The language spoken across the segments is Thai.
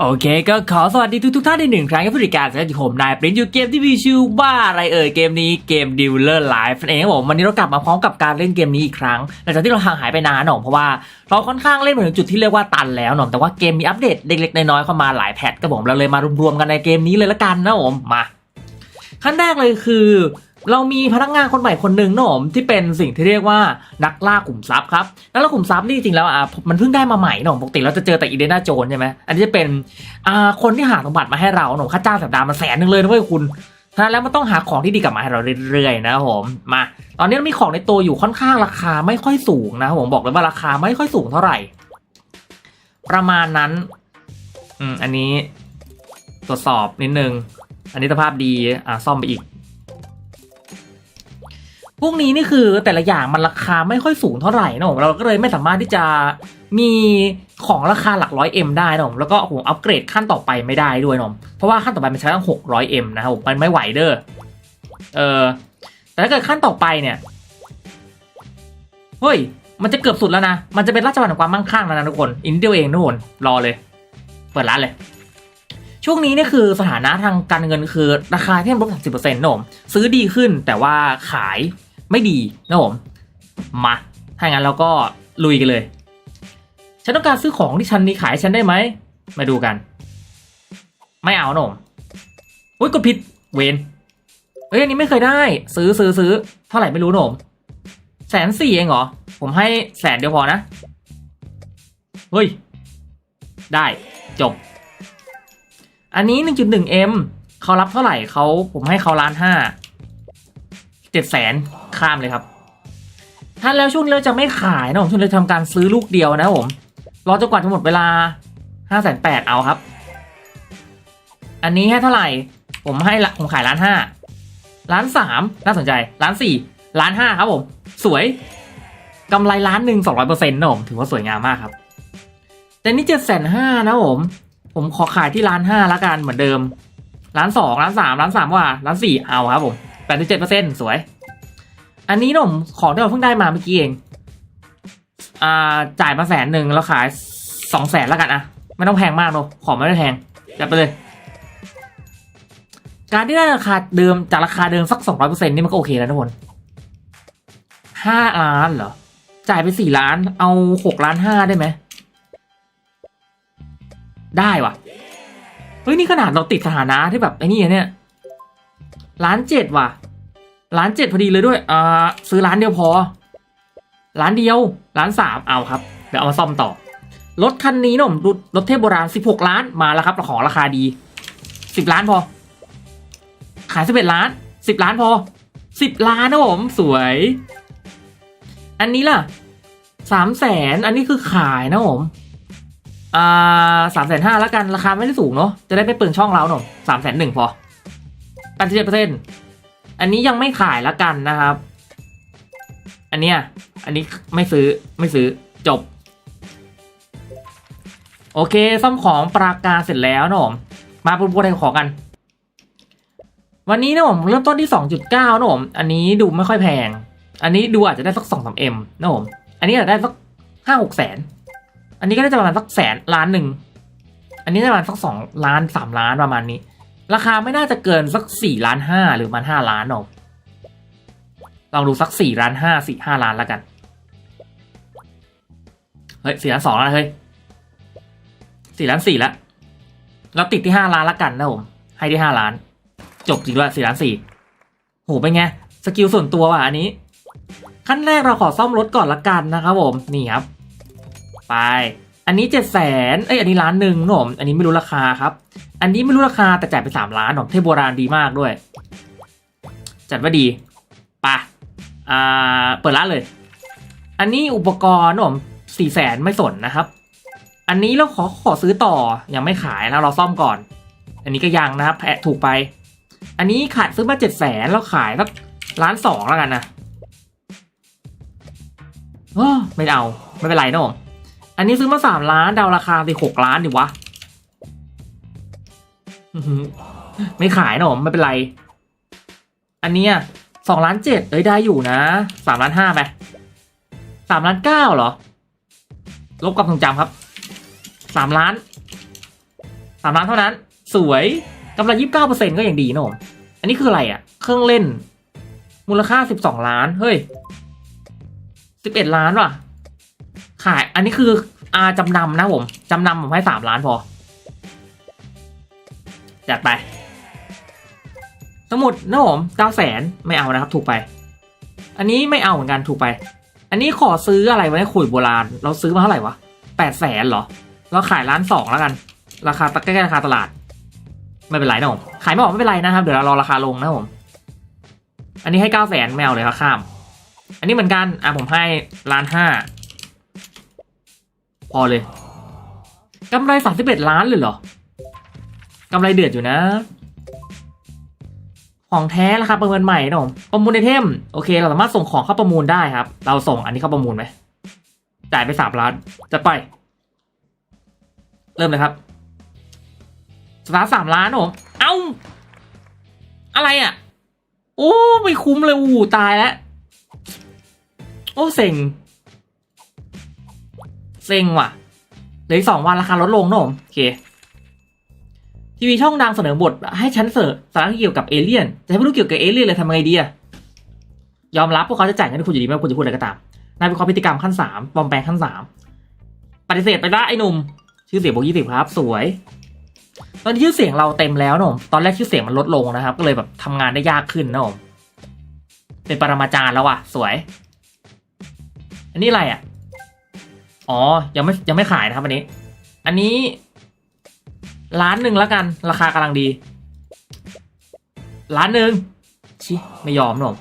โอเค ก็ขอสวัสดีทุกทุกท่านในหนึ่งครั้งกับผู้จัดการสวัสดีผมนายปริ้นอยู่เกมที่มีชื่อว่าอะไรเอ่ยเกมนี้เกม Dealer Life นั่นเองครับผมวันนี้เรากลับมาพร้อมกับการเล่นเกมนี้อีกครั้งหลังจากที่เราห่างหายไปนานหน่อยเพราะว่าเราค่อนข้างเล่นมาถึงจุดที่เรียกว่าตันแล้วหน่อยแต่ว่าเกมมีอัปเดตเล็กๆน้อยๆเข้ามาหลายแพทก็ผมเราเลยมารวมๆกันในเกมนี้เลยละกันนะผมมาขั้นแรกเลยคือ เรามีพนักงานคนใหม่คนหนึ่งนะผมที่เป็นสิ่งที่เรียกว่านักล่าขุมทรัพย์ครับนักล่าขุมทรัพย์นี่จริงๆแล้วอะมันเพิ่งได้มาใหม่นะผมปกติเราจะเจอแต่อีเดน่าโจนใช่ไหมอันนี้จะเป็นอ่าคนที่หาสมบัติมาให้เราหนมค่าจ้างสัปดาห์มันแสนหนึ่งเลยนะเว้ยคุณฉะนั้นแล้วมันต้องหาของที่ดีกลับมาให้เราเรื่อยๆนะผมมา ตอนนี้มีของในตัวอยู่ค่อนข้างราคาไม่ค่อยสูงนะผมบอกเลยว่าราคาไม่ค่อยสูงเท่าไหร่ ประมาณนั้นอืมอันนี้ตรวจสอบนิดนึง อันนี้สภาพดี อ่าซ่อมไปอีก พวกนี้นี่คือแต่ละอย่างมันราคาไม่ค่อยสูงเท่าไหร่นะผมเราก็เลยไม่สามารถที่จะมีของราคาหลักร้อยเอ็มได้นะผมแล้วก็ผมอัปเกรดขั้นต่อไปไม่ได้ด้วยนะผมเพราะว่าขั้นต่อไปมันใช้ตั้งหกร้อยเอ็มนะครับผมมันไม่ไหวเด้อเออแต่ถ้าเกิดขั้นต่อไปเนี่ยเฮ้ยมันจะเกือบสุดแล้วนะ มันจะเป็นราชบัณฑิตความมั่งคั่งแล้วนะทุกคนอินเดียเองทุกคนรอเลย เปิดร้านเลย ช่วงนี้นี่คือสถานะทางการเงินคือ ราคาที่ลดสามสิบเปอร์เซ็นต์นะผมซื้อดีขึ้นแต่ว่าขาย ไม่ดีนะผมมาถ้างั้นเราก็ลุยกันเลย ฉันต้องการซื้อของที่ฉันนี้ขายฉันได้ไหม มาดูกัน ไม่เอานะผมอุ้ยกดผิดเวนเฮ้ยอันนี้ไม่เคยได้ ซื้อซื้อซื้อเท่าไหร่ไม่รู้นะผมแสนสี่เองเหรอ ผมให้แสนเดียวพอนะ เฮ้ย ได้จบ อันนี้ 1.1M เขารับเท่าไหร่เขาผมให้เขาล้านห้า จ็ดแสนข้ามเลยครับ ถ้าแล้วช่วงนี้เราจะไม่ขายนะผมช่วงนี้เราทำการซื้อลูกเดียวนะผมรอจนกว่าจะหมดเวลาห้าแสนแปดเอาครับ อันนี้ให้เท่าไหร่ ผมให้ละผมขายล้านห้าล้านสามน่าสนใจล้านสี่ล้านห้าครับผม สวยกำไรล้านหนึ่งสองร้อยเปอร์เซ็นต์นะผมถือว่าสวยงามมากครับ แต่นี่เจ็ดแสนห้านะผม ผมขอขายที่ร้านห้าละกันเหมือนเดิมร้านสองร้านสามร้านสามว่าร้านสี่เอาครับผมแปดสิบเจ็ดเปอร์เซ็นต์สวย อันนี้นะผมของที่เราเพิ่งได้มาเมื่อกี้เอง อ่าจ่ายมาแสนหนึ่งแล้วขายสองแสนละกันอะไม่ต้องแพงมากเนอะของไม่ได้แพงจัดไปเลย การที่ได้ราคาเดิมจากราคาเดิมสักสองร้อยเปอร์เซ็นต์นี่มันก็โอเคแล้วทุกคนห้าล้านเหรอ จ่ายไปสี่ล้าน เอาหกล้านห้าได้ไหม ได้ว่ะเฮ้ย นี่ขนาดเราติดสถานะที่แบบไอ้นี่เนี่ยล้านเจ็ดว่ะ ล้านเจ็ดพอดีเลยด้วยอ่าซื้อร้านเดียวพอ ร้านเดียว ร้านสามเอาครับ เดี๋ยวเอามาซ่อมต่อ รถคันนี้นะผมรถรถเทพโบราณสิบหกล้านมาแล้วครับขอราคาดีสิบล้านพอ ขายสิบเอ็ดล้านสิบล้านพอสิบล้านนะผมสวย อันนี้ล่ะสามแสนอันนี้คือขายนะผมอ่าสามแสนห้าแล้วกันราคาไม่ได้สูงเนาะจะได้ไม่เปลืองช่องเราหน่อยสามแสนหนึ่งพอแปดสิบเจ็ดเปอร์เซ็นต์ อันนี้ยังไม่ขายแล้วกันนะครับ อันเนี้ย อันนี้ไม่ซื้อไม่ซื้อจบ โอเคซ่อมของปราการเสร็จแล้วนะผมมาพูดพูดอะไรขอกัน วันนี้นะผมเริ่มต้นที่สองจุดเก้านะผมอันนี้ดูไม่ค่อยแพง อันนี้ดูอาจจะได้สักสองสามเอ็มนะผมอันนี้อาจจะได้สักห้าหกแสน อันนี้ก็น่าจะประมาณสักแสนล้านหนึ่ง อันนี้ประมาณสักสองล้านสามล้านประมาณนี้ ราคาไม่น่าจะเกินสักสี่ล้านห้าหรือมันห้าล้านหรอลองดูสักสี่ล้านห้าสี่ห้าล้านแล้วกัน เฮ้ยสี่ล้านสองแล้วเฮ้ยสี่ล้านสี่แล้วเราติดที่ห้าล้านละกันนะผม ให้ที่ห้าล้าน จบจริงด้วยสี่ล้านสี่โหเป็นไง สกิลส่วนตัวว่ะอันนี้ ขั้นแรกเราขอซ่อมรถก่อนละกันนะครับผม นี่ครับ ไป อันนี้เจ็ดแสนเอ้ยอันนี้ล้านหนึ่งหนมอันนี้ไม่รู้ราคาครับ อันนี้ไม่รู้ราคาแต่จ่ายไปสามล้านหนมเทพโบราณดีมากด้วย จัดว่าดีปะอ่าเปิดร้านเลย อันนี้อุปกรณ์หนมสี่แสนไม่สนนะครับ อันนี้เราขอขอซื้อต่อยังไม่ขายนะเราซ่อมก่อน อันนี้ก็ยังนะครับแพะถูกไป อันนี้ขายซื้อมาเจ็ดแสนแล้วขายสักล้านสองแล้วกันนะเออไม่เอาไม่เป็นไรนะผมอันนี้ซื้อมาสามล้านดาวราคาสิหกล้านดิวะ ไม่ขายนะผมไม่เป็นไร อันเนี้ยสองล้านเจ็ดเอ้ยได้อยู่นะสามล้านห้าไปสามล้านเก้าเหรอ ลบกับทรงจำครับสามล้านสามล้านเท่านั้น สวยกำไรยี่สิบเก้าเปอร์เซ็นก็ยังดีนะผมอันนี้คืออะไรอะ่ะ เครื่องเล่น มูลค่าสิบสองล้าน เฮ้ยสิบเอ็ดล้านว่ะ ขาย อันนี้คืออาจำนำนะผมจำนำผมให้สามล้านพอ จัดไป สมุดนะผมเก้าแสนไม่เอานะครับ ถูกไป อันนี้ไม่เอาเหมือนกันถูกไป อันนี้ขอซื้ออะไรไว้ขุยโบราณ เราซื้อมาเท่าไหร่วะแปดแสนเหรอ เราขายล้านสองแล้วกัน ราคาใกล้ๆราคาตลาด ไม่เป็นไรนะผม ขายไม่ออกไม่เป็นไรนะครับ เดี๋ยวเรารอราคาลงนะผม อันนี้ให้เก้าแสนแมวเลยครับข้าม อันนี้เหมือนกัน อะผมให้ล้านห้าพอเลยกำไรสามสิบเอ็ดล้านเลยเหรอ กำไรเดือดอยู่นะ ของแท้ราคาประเมินใหม่นะผมประมูลไอเทมโอเค เราสามารถส่งของเข้าประมูลได้ครับ เราส่งอันนี้เข้าประมูลไหมจ่ายไปสามล้านจะไป เริ่มเลยครับสตาร์สามล้านผมเอ้า อะไรอะ โอ้ไม่คุ้มเลยอู้ตายแล้ว โอ้เซ็ง เซ็งว่ะเหลือสองวันราคาลดลงนะผมโอเค ทีวีช่องดังเสนอบท ให้ฉันเสิร์ฟสาระเกี่ยวกับเอเลี่ยนแต่ไม่รู้เกี่ยวกับเอเลี่ยนเลยทำไงดีอะยอมรับพวกเขาจะจ่ายเงินคุณอยู่ดีไม่ว่าคุณจะพูดอะไรก็ตามนายเป็นความพฤติกรรมขั้นสามปลอมแปลงขั้นสามปฏิเสธไปละไอ้หนุ่มชื่อเสียงบวกยี่สิบครับ สวย ตอนนี้ชื่อเสียงเราเต็มแล้วนะผมตอนแรกชื่อเสียงมันลดลงนะครับ ก็เลยแบบทำงานได้ยากขึ้นนะผมเป็นปรมาจารย์แล้วว่ะ สวย อันนี้อะไรอะ อ๋อ ยังไม่ยังไม่ขายนะครับอันนี้ อันนี้ ล้านหนึ่งแล้วกัน ราคากำลังดี ล้านหนึ่งชิไม่ยอมหนุ่ม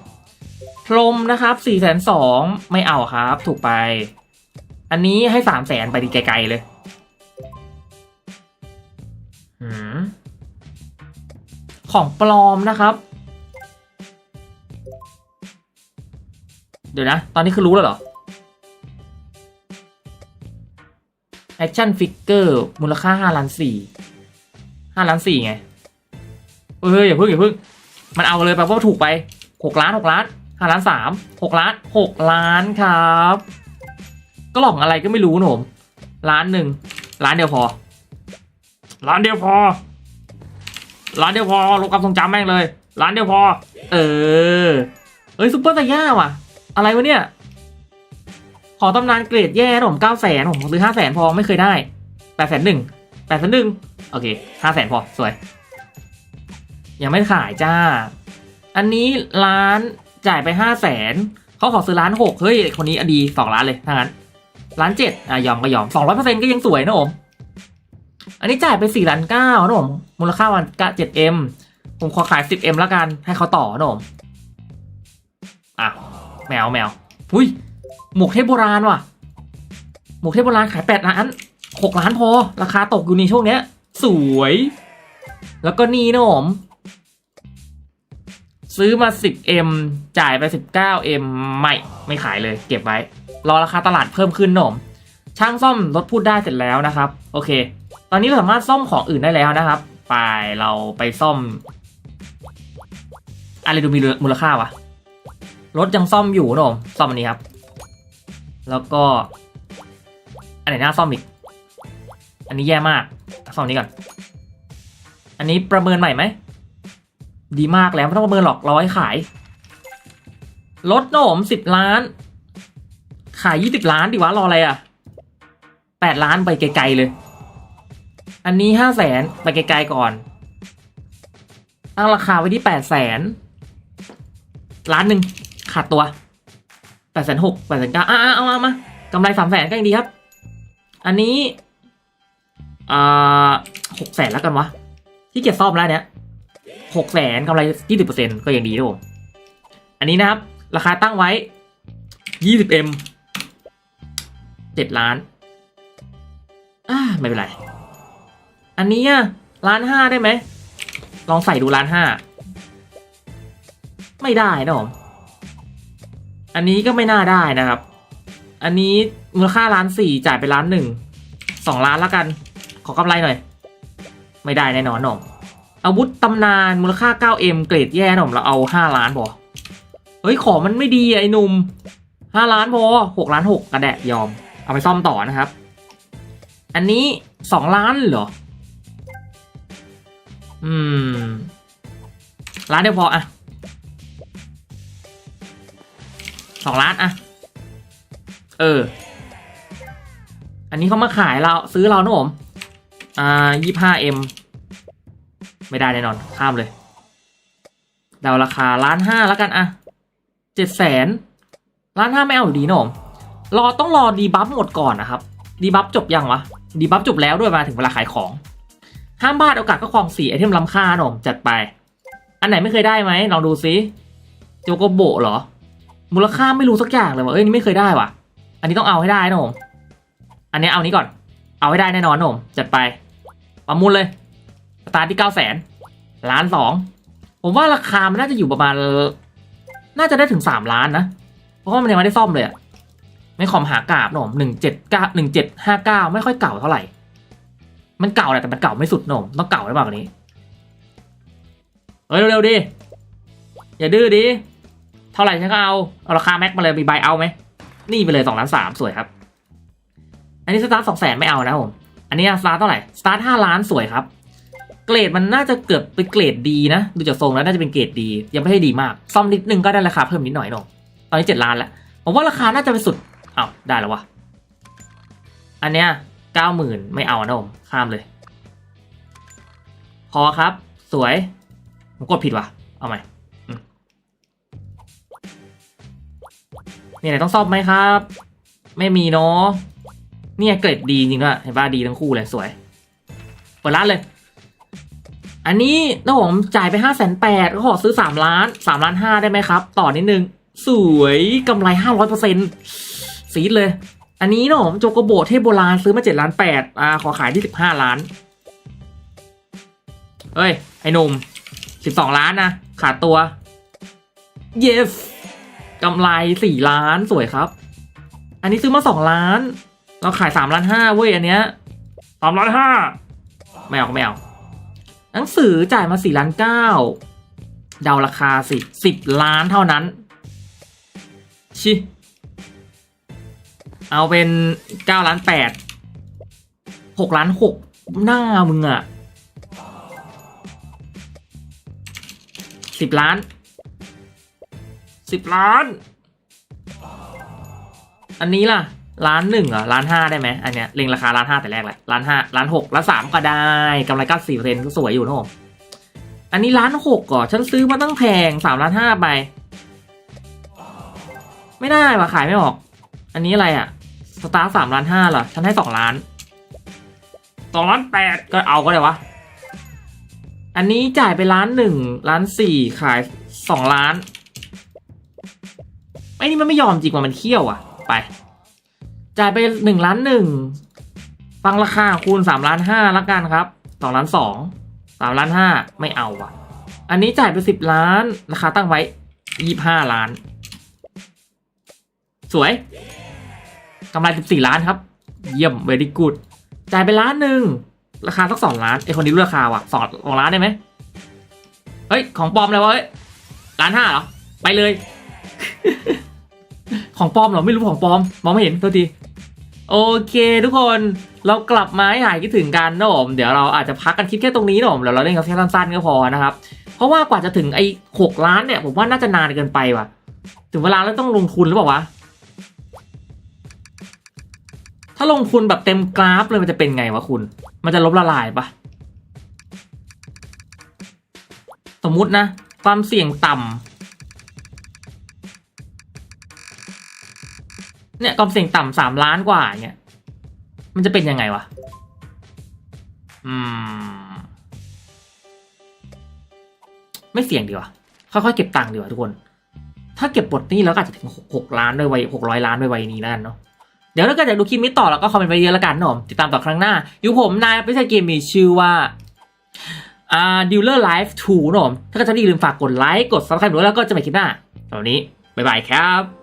พรมนะครับสี่แสนสองไม่เอาครับ ถูกไป อันนี้ให้สามแสนไปดีไกลๆเลยของปลอมนะครับ เดี๋ยวนะ ตอนนี้คือรู้แล้วเหรอแอคชั่นฟิกเกอร์มูลค่าห้าล้านสี่ ห้าล้านสี่ไงเอ้ยอย่าเพิ่งอย่าเพิ่ง มันเอาเลยแปลว่าถูกไปหกล้านหกล้านห้าล้านสามหกล้านหกล้านครับ กล่องอะไรก็ไม่รู้หนุ่มล้านหนึ่งล้านเดียวพอร้านเดียวพอร้านเดียวพอลบความทรงจำแม่งเลยร้านเดียวพอ เออเอ้ยซุปเปอร์ไซย่าว่ะ อะไรวะเนี่ย ขอตำนานเกรดแย่นะผมเก้าแสนผมซื้อห้าแสนพอไม่เคยได้แปดแสนหนึ่งแปดแสนหนึ่ง โอเคห้าแสนพอ สวย ยังไม่ขายจ้า อันนี้ร้านจ่ายไปห้าแสนเขาขอซื้อล้านหกเฮ้ย คนนี้อดีสองล้านเลยถ้างั้นล้านเจ็ดอะยอมก็ยอมสองร้อยเปอร์เซ็นต์ก็ยังสวยนะผมอันนี้จ่ายไปสี่ล้านเก้านะผมมูลค่าวันกะเจ็ดเอ็มผมขอขายสิบเอ็มแล้วกัน ให้เขาต่อนะผมอะแมวแมวอุ้ยหมวกเทพโบราณว่ะ หมวกเทพโบราณขายแปดล้านหกล้านพอ ราคาตกอยู่ในช่วงเนี้ย สวย แล้วก็นี่นะผมซื้อมา 10M จ่ายไป 19M ไม่ ไม่ขายเลย เก็บไว้ รอราคาตลาดเพิ่มขึ้นนม ช่างซ่อมรถพูดได้เสร็จแล้วนะครับ โอเค ตอนนี้เราสามารถซ่อมของอื่นได้แล้วนะครับ ไปเราไปซ่อม อะไรดูมีมูลค่าวะ รถยังซ่อมอยู่นมซ่อมอันนี้ครับ แล้วก็ อันไหนน่าซ่อมอีก อันนี้แย่มาก ซ่อมนี้ก่อน อันนี้ประเมินใหม่ไหม ดีมากแล้วไม่ต้องประเมินหรอกร้อยขายรถโหนมสิบล้าน ขายยี่สิบล้านดิวะรออะไรอะแปดล้านไปไกลๆเลย อันนี้ห้าแสนไปไกลๆก่อนตั้งราคาไว้ที่แปดแสนล้านหนึ่งขาดตัวแปดแสนหกแปดแสนเก้าอะเอามามากำไรสามแสนก็ยังดีครับ อันนี้ อ่าหกแสนแล้วกันวะ ที่เกียจซ่อมแล้วเนี้ยหกแสนกำไรยี่สิบเปอร์เซ็นก็ยังดีนะผม อันนี้นะครับ ราคาตั้งไว้ยี่สิบเอ็มเจ็ดล้าน อ่าไม่เป็นไร อันนี้อะล้านห้าได้ไหม ลองใส่ดูล้านห้า ไม่ได้นะผม อันนี้ก็ไม่น่าได้นะครับ อันนี้มูลค่าล้านสี่จ่ายไปล้านหนึ่ง สองล้านแล้วกัน ขอกำไรหน่อย ไม่ได้แน่นอนหนมอาวุธตำนานมูลค่า 9M เกรดแย่หนมเราเอา 5 ล้านพอเฮ้ย ของมันไม่ดีไอ้หนุ่ม 5 ล้านพอ6ล้าน 6 กระแดะยอม เอาไปซ่อมต่อนะครับ อันนี้ 2 ล้านเหรอ อืมร้านเดียวพออะสองล้านอะเออ อันนี้เขามาขายเราซื้อเรานะผม อ่ายี่ห้าเอ็มไม่ได้แน่นอน ข้ามเลยเดาราคาล้านห้าแล้วกันอะเจ็ดแสนล้านห้าไม่เอาอยู่ดีนะผมรอต้องรอดีบัฟหมดก่อนนะครับ ดีบัฟจบยังวะ ดีบัฟจบแล้วด้วยมาถึงเวลาขายของ ห้ามพลาดโอกาสก็ครองสี่ไอเทมล้ำค่าหนะผมจัดไป อันไหนไม่เคยได้ไหมลองดูซิโจโกโบะเหรอ มูลค่าไม่รู้สักอย่างเลยว่ะเอ้ยนี่ไม่เคยได้ว่ะ อันนี้ต้องเอาให้ได้นะผมอันนี้เอานี้ก่อน เอาให้ได้แน่นอนนะผมจัดไป ประมูลเลยสตาร์ทที่เก้าแสนล้านสองผมว่าราคามันน่าจะอยู่ประมาณ น่าจะได้ถึงสามล้านนะ เพราะว่ามันยังไม่ได้ซ่อมเลยอะไม่คอมหากราบหนะผมหนึ่งเจ็ดเก้าหนึ่งเจ็ดห้าเก้าไม่ค่อยเก่าเท่าไหร่ มันเก่าแหละแต่มันเก่าไม่สุดหนะผมต้องเก่าได้มากกว่านี้ เฮ้ยเร็วๆดิ อย่าดื้อดิ เท่าไหร่ฉันก็เอา เอาราคาแม็กมาเลยมีใบเอาไหม นี่ไปเลยสองล้านสามสวยครับ อันนี้สตาร์ทสองแสนไม่เอานะผม อันนี้สตาร์ทเท่าไหร่สตาร์ทห้าล้านสวยครับ เกรดมันน่าจะเกือบเป็นเกรดดีนะ ดูจากทรงแล้วน่าจะเป็นเกรดดี ยังไม่ให้ดีมาก ซ่อมนิดนึงก็ได้ราคาเพิ่มนิดหน่อยหนอะตอนนี้เจ็ดล้านแล้วผมว่าราคาน่าจะไปสุดอ้าวได้แล้ววะอันเนี้ยเก้าหมื่นไม่เอานะผมข้ามเลย พอครับ สวยผมกดผิดว่ะ เอาใหม่นี่ไหนต้องซ่อมไหมครับ ไม่มีเนาะ เนี่ยเกรดดีจริงด้วยเห็นป่ะดีทั้งคู่เลยสวยเปิดร้านเลย อันนี้นะผมจ่ายไปห้าแสนแปดก็ขอซื้อสามล้านสามล้านห้าได้ไหมครับ ต่อนิดนึง สวยกำไรห้าร้อยเปอร์เซ็นต์ซีดเลย อันนี้นะผมโจโกโบเทพโบราณซื้อมาเจ็ดล้านแปดอ่าขอขายที่สิบห้าล้านเอ้ย ไอ้หนุ่มสิบสองล้านนะ ขาดตัว yes กำไรสี่ล้านสวยครับ อันนี้ซื้อมาสองล้าน เราขายสามล้านห้าเว้ยอันเนี้ยสามล้านห้าไม่เอาก็ไม่เอาหนังสือจ่ายมาสี่ล้านเก้าเดาราคาสิสิบล้านเท่านั้น ชิ เอาเป็นเก้าล้านแปดหกล้านหกหน้ามึงอะสิบล้านสิบล้าน อันนี้ล่ะ ล้านหนึ่งเหรอล้านห้าได้ไหมอันเนี้ยเล็งราคาล้านห้าแต่แรกแหละล้านห้าล้านหกล้านสามก็ได้กำไรเก้าสี่เปอร์เซ็นต์ก็สวยอยู่นะผมอันนี้ล้านหกก่อฉันซื้อมาตั้งแพงสามล้านห้าไป ไม่ได้ว่ะขายไม่ออก อันนี้อะไรอะสตาร์สามล้านห้าเหรอฉันให้สองล้านสองล้านแปดก็เอาก็ได้วะอันนี้จ่ายไปล้านหนึ่งล้านสี่ขายสองล้านไอ้นี่มันไม่ยอมจริงว่ามันเคี่ยวอะ ไป จ่ายไปหนึ่งล้านหนึ่งฟังราคาคูณสามล้านห้าละกันครับสองล้านสองสามล้านห้าไม่เอาว่ะ อันนี้จ่ายไปสิบล้าน ราคาตั้งไว้ยี่ห้าล้าน สวยกำไรสิบสี่ล้านครับ เยี่ยมเวดีกูดจ่ายไปล้านหนึ่งราคาสักสองล้านไอคนนี้รู้ราคาว่ะสองสองล้านได้ไหมเฮ้ย ของปลอมเลยวะเฮ้ยล้านห้าเหรอ ไปเลย ของปลอมเหรอ ไม่รู้ของปลอม มองไม่เห็นตัวที โอเคทุกคนเรากลับมาให้หายคิดถึงกันนะผมเดี๋ยวเราอาจจะพักกันคลิปแค่ตรงนี้นะผมเดี๋ยวเราเล่นกันแค่สั้นๆก็พอนะครับ เพราะว่ากว่าจะถึงไอ้หกล้านเนี่ย ผมว่าน่าจะนานเกินไปว่ะ ถึงเวลาแล้วต้องลงทุนหรือเปล่าวะถ้าลงทุนแบบเต็มกราฟเลยมันจะเป็นไงวะคุณ มันจะลบละลายปะสมมุตินะ ความเสี่ยงต่ำ เนี่ยความเสี่ยงต่ำสามล้านกว่าเนี่ยมันจะเป็นยังไงวะ อืม ไม่เสี่ยงดีว่าค่อยๆเก็บตังค์ดีกว่าทุกคน ถ้าเก็บปลดนี้แล้วก็อาจจะถึงหกล้านด้วยวัยหกร้อยล้านด้วยวัยนี้แล้วกันเนาะเดี๋ยวถ้าเกิดอยากดูคลิปนี้ต่อแล้วก็คอมเมนต์ไปเยอะแล้วกันนะผมติดตามต่อครั้งหน้า อยู่ผมนายไม่ใช่เกมมีชื่อว่าอ่า Dealer Life 2นะผมถ้าเกิดชอบอย่าลืมฝากกดไลค์กด subscribe ด้วยแล้วก็จะไปคลิปหน้าตอนนี้ บ๊ายบายครับ